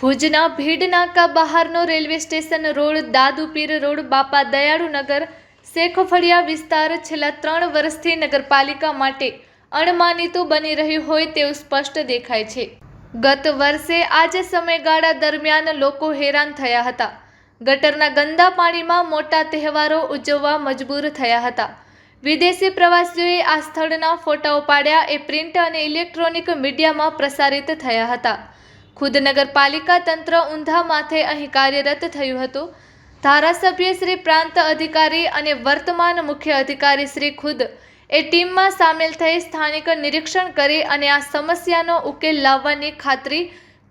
ભુજના ભીડનાકા બહારનો railway station road, Dadupir road, Bapa Dayalunagar Shekhfaliya વિસ્તાર છેલ્લા ત્રણ વર્ષથી નગરપાલિકા માટે અણમાનીતું બની રહ્યું હોય તેવું સ્પષ્ટ દેખાય છે. ગત વર્ષે આ સમયગાળા દરમિયાન લોકો હેરાન થયા હતા. ગટરના ગંદા પાણીમાં મોટા તહેવારો ઉજવવા મજબૂર થયા હતા. વિદેશી પ્રવાસીઓએ આ સ્થળના ફોટાઓ પાડ્યા એ પ્રિન્ટ અને ઇલેક્ટ્રોનિક મીડિયામાં પ્રસારિત થયા હતા. ખુદ નગરપાલિકા તંત્ર ઊંધા માથે અહીં કાર્યરત થયું હતું. ધારાસભ્ય શ્રી પ્રાંત અધિકારી અને વર્તમાન મુખ્ય અધિકારી શ્રી ખુદ એ ટીમમાં સામેલ થઈ સ્થાનિક નિરીક્ષણ કરી અને આ સમસ્યાનો ઉકેલ લાવવાની ખાતરી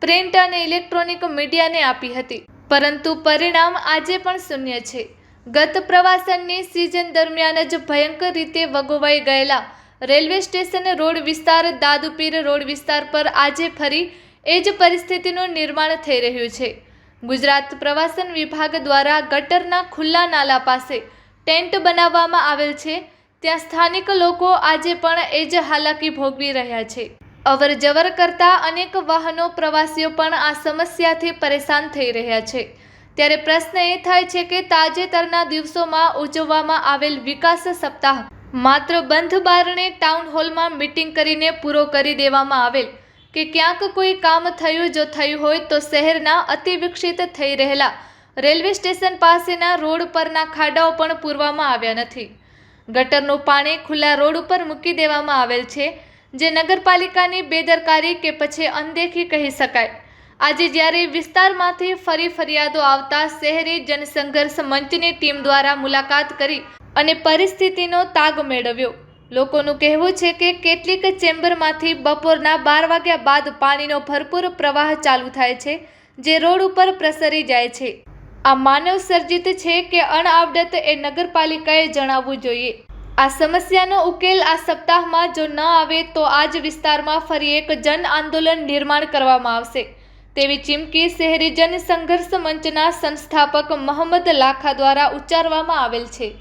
પ્રિન્ટ અને ઇલેક્ટ્રોનિક મીડિયાને આપી હતી. પરંતુ પરિણામ આજે પણ શૂન્ય છે. ગત પ્રવાસનની સિઝન દરમિયાન જ ભયંકર રીતે વગોવાઈ ગયેલા રેલવે સ્ટેશન રોડ વિસ્તાર, દાદુપીર રોડ વિસ્તાર પર આજે ફરી એ જ પરિસ્થિતિનું નિર્માણ થઈ રહ્યું છે. ગુજરાત પ્રવાસન વિભાગ દ્વારા ગટરના ખુલ્લા નાલા પાસે ટેન્ટ બનાવવામાં આવેલ છે. ત્યાં સ્થાનિક લોકો આજે પણ એ જ હાલાકી ભોગવી રહ્યા છે. અવર જવર કરતા અનેક વાહનો પ્રવાસીઓ પણ આ સમસ્યાથી પરેશાન થઈ રહ્યા છે. ત્યારે પ્રશ્ન એ થાય છે કે તાજેતરના દિવસોમાં ઉજવવામાં આવેલ વિકાસ સપ્તાહ માત્ર બંધ બારણે ટાઉન હોલમાં મીટિંગ કરીને પૂરો કરી દેવામાં આવેલ કે ક્યાંક કોઈ કામ થયું જો થયું હોય તો શહેરના અતિવિકસિત થઈ રહેલા રેલવે સ્ટેશન પાસેના રોડ પરના ખાડાઓ પણ પૂરવામાં આવ્યા નથી. ગટરનું પાણી ખુલ્લા રોડ ઉપર મૂકી દેવામાં આવેલ છે, જે નગરપાલિકાની બેદરકારી કે પછી અનદેખી કહી શકાય. આજે જ્યારે વિસ્તારમાંથી ફરી ફરિયાદો આવતા શહેરી જનસંઘર્ષ મંચની ટીમ દ્વારા મુલાકાત કરી અને પરિસ્થિતિનો તાગ મેળવ્યો. લોકોનું કહેવું છે કે કેટલીક ચેમ્બરમાંથી બપોરના બાર વાગ્યા બાદ પાણીનો ભરપૂર પ્રવાહ ચાલુ થાય છે, જે રોડ ઉપર પ્રસરી જાય છે. આ માનવ સર્જિત છે કે અણઆવડત એ નગરપાલિકાએ જણાવવું જોઈએ. આ સમસ્યાનો ઉકેલ આ સપ્તાહમાં જો ન આવે તો આ જ વિસ્તારમાં ફરી એક જન આંદોલન નિર્માણ કરવામાં આવશે. તેવી ચીમકી શહેરીજન સંઘર્ષ મંચના સંસ્થાપક મોહમ્મદ લાખા દ્વારા ઉચ્ચારવામાં આવેલ છે.